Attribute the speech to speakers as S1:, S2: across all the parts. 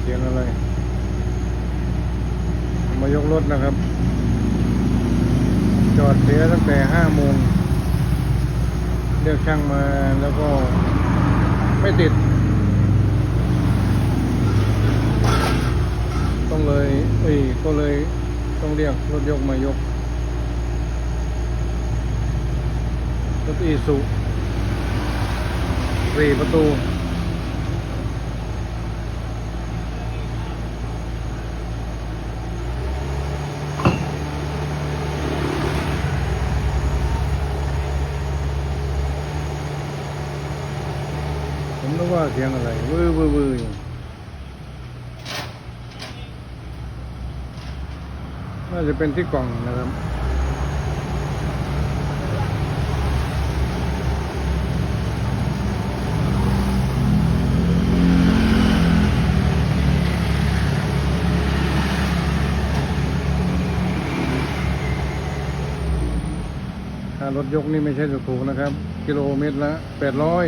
S1: เสียงอะไร มายกรถนะครับ จอดเสียตั้งแต่ห้าโมงเรียกช่างมาแล้วก็ไม่ติด ต้องเลยเอ้ยก็เลยต้องเรียกรถยกมายก รถอีสุสี่ประตู ผมนึกว่า เสียงอะไรวื้อวื้อวื้ออยู่น่าจะเป็นที่กล่องนะครับค่ารถยกนี่ไม่ใช่ถูกๆนะครับ กิโลเมตรละแปดร้อย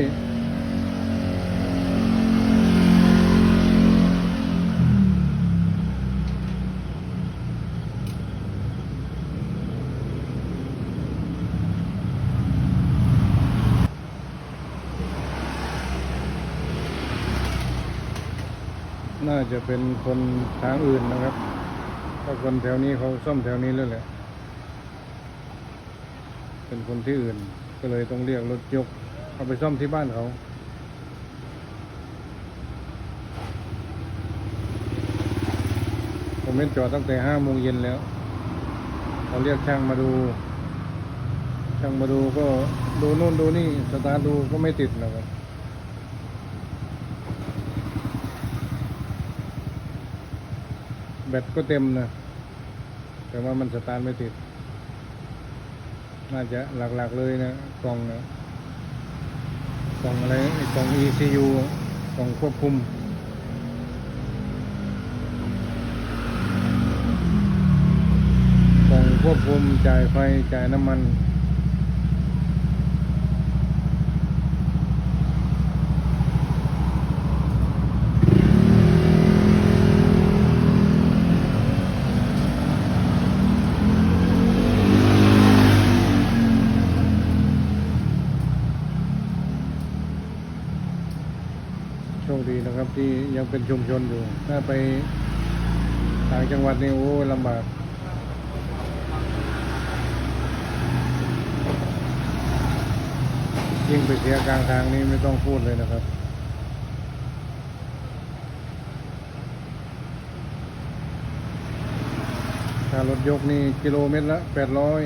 S1: น่าจะเป็นคนทางอื่นนะครับ ถ้าคนแถวนี้เขาซ่อมแถวนี้แล้วแหละ เป็นคนที่อื่น ก็เลยต้องเรียกรถยก เอาไปซ่อมที่บ้านเขาผมเห็นจอดตั้งแต่ห้าโมงเย็นแล้วเขาเรียกช่างมาดู ช่างมาดูก็ดูนู่นดูนี่สตาร์ดูก็ไม่ติดนะครับ แบตก็เต็มนะ แต่ว่ามันสตาร์ทไม่ติด น่าจะหลักๆเลยนะ กล่องนะ กล่องอะไรกล่อง ECU กล่องควบคุมกล่องควบคุมจ่ายไฟจ่ายน้ำมัน ดีนะครับ ที่ยังเป็นชุมชนอยู่ ถ้าไปต่างจังหวัดนี่โอ้ลำบากยิ่งไปเสียกลางทางนี้ไม่ต้องพูดเลยนะครับถ้ารถยกนี่กิโลเมตรละแปดร้อย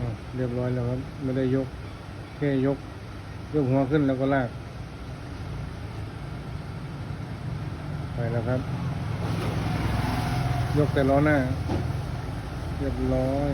S1: อะเรียบร้อยแล้วครับ ไม่ได้ยก แค่ยก ยกหัวขึ้นแล้วก็ลาก ไปแล้วครับ ยกแต่ล้อหน้า เรียบร้อย